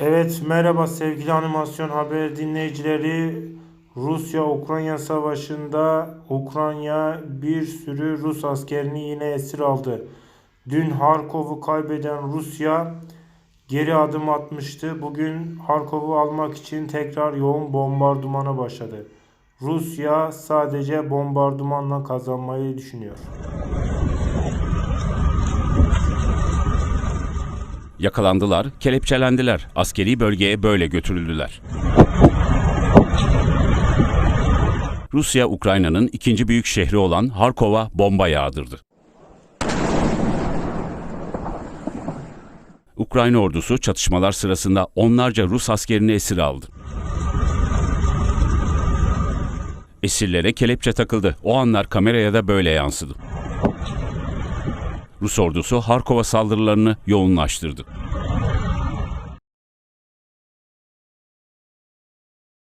Evet, merhaba sevgili animasyon haber dinleyicileri. Rusya-Ukrayna savaşında Ukrayna bir sürü Rus askerini yine esir aldı. Dün Harkov'u kaybeden Rusya geri adım atmıştı. Bugün Harkov'u almak için tekrar yoğun bombardımana başladı. Rusya sadece bombardımanla kazanmayı düşünüyor. Yakalandılar, kelepçelendiler. Askeri bölgeye böyle götürüldüler. Rusya, Ukrayna'nın ikinci büyük şehri olan Harkov'a bomba yağdırdı. Ukrayna ordusu çatışmalar sırasında onlarca Rus askerini esir aldı. Esirlere kelepçe takıldı. O anlar kameraya da böyle yansıdı. Rus ordusu Harkova saldırılarını yoğunlaştırdı.